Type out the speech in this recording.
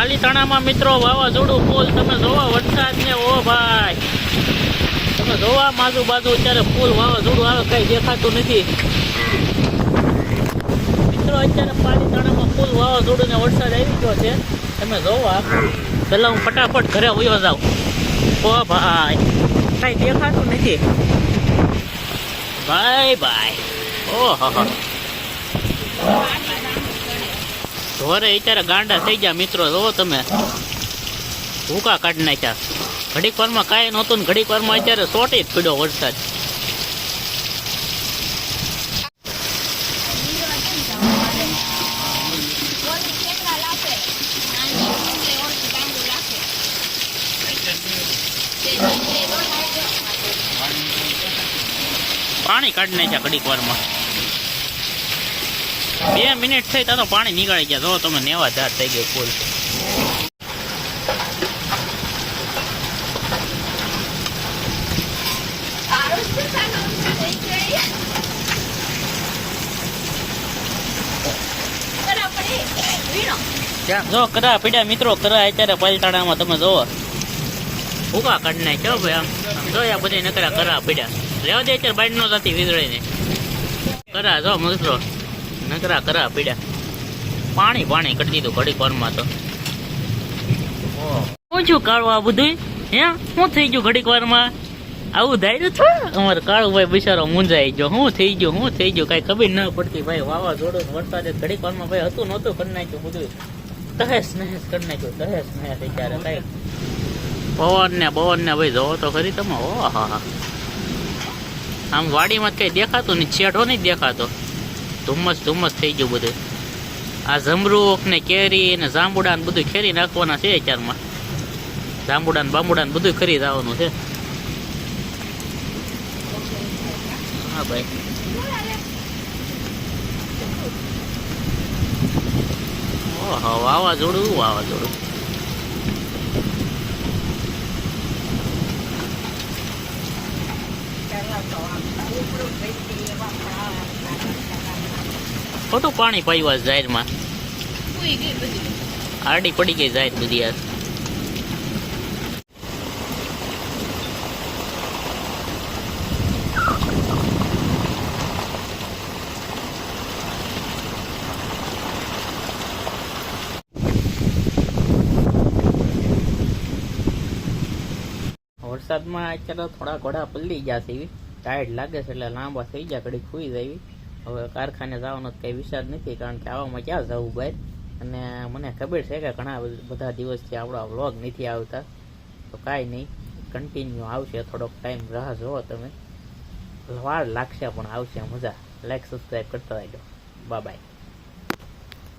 પાલીતાણામાં મિત્રો વાવાઝોડું ફૂલ તમે જોવા વરસાદ ને, ઓ ભાઈ. તમે જોવા બાજુ બાજુ અત્યારે ફૂલ વાવાઝોડું આવે, કઈ દેખાતું નથી. મિત્રો, અત્યારે પાલીતાણામાં ફૂલ વાવાઝોડું ને વરસાદ આવી ગયો છે. તમે જોવા. પેલા હું ફટાફટ ઘરે વયો જાઉં. ઓ ભાઈ. કઈ દેખાતું નથી. ભાઈ ભાઈ. ઓહો. ઢોરે અત્યારે ગાંડા થઈ ગયા મિત્રો જોવો તમે. ભૂકા કાઢી નાખ્યા. ઘડીક વારમાં કાંઈ નહોતું ને ઘડીક વારમાં અત્યારે સોટી જ પડ્યો વરસાદ. પાણી કાઢી નાખ્યા ઘડીક વારમાં. બે મિનિટ થઈ તો પાણી નીકળી ગયા. જો તમે નેવા ધાર થઈ ગયો ફૂલ. જો કરા પીડ્યા મિત્રો કરા અત્યારે પલટાણામાં, તમે જોવો ભૂકા નાય નાખ્યો ભાઈ આમ. આમ આ બધી નકરા કરા પીડ્યા લેવા દે અત્યારે બાઈડ નો નથી વીજળીને. કરા, જો મિત્રો. નકરા કરા પીડા પાણી પાણી કરી દીધું ઘડી વારમાં તો. શું કાળું આ બધું હે? શું થઈ ગયું ઘડીક વારમાં આવું થાય છે? અમારે કાળુભાઈ બિચારો મૂંઝાઈ ગયો. શું થઈ ગયું શું થઈ ગયું. કઈ ખબર ન પડતી ભાઈ, વાવાઝોડું વરસાદે ઘડીક વારમાં ભાઈ હતું, નહોતું કરી નાખ્યું બધું તહેસ નહેસ કરી નાખ્યું, તહેસ નહેસ અત્યારે કઈ પવન ને પવન ને ભાઈ જોવો તો ખરી તમે. ઓ હા હા. આમ વાડીમાં કઈ દેખાતું નહીં છેડો નહીં દેખાતો. ધુમ્મસ ધુમ્મસ થઈ ગયું બધું. આ ઝમરૂક ને કેરી ને જાંબુડા ને બધું ખેરી નાખવાના છે અત્યારમાં. જાંબુડા ને બાંબુડા ને બધું ખરી જવાનું છે. હા ભાઈ. ઓહો વાવાઝોડું વાવાઝોડું? ખોટું પાણી પાયું આ જાહેરમાં આડી પડી ગઈ જાહેર બધી યાર વરસાદમાં અત્યારે થોડા ઘોડા પલળી ગયા છે. એવી ટાયર્ડ લાગે છે એટલે લાંબા થઈ ગયા ઘડી ખુઈ જાય હવે કારખાને જવાનો કઈ વિચાર નથી, કારણ કે આવામાં ક્યાં જવું બહાર અને મને ખબર છે કે ઘણા બધા દિવસથી આપણા વ્લોગ નથી આવતા. તો કાંઈ નહીં કન્ટિન્યુ આવશે, થોડોક ટાઈમ રાહ જોવો તમે. વાર લાગશે પણ આવશે, મજા. લાઈક સબસ્ક્રાઈબ કરતા રહેજો. Bye bye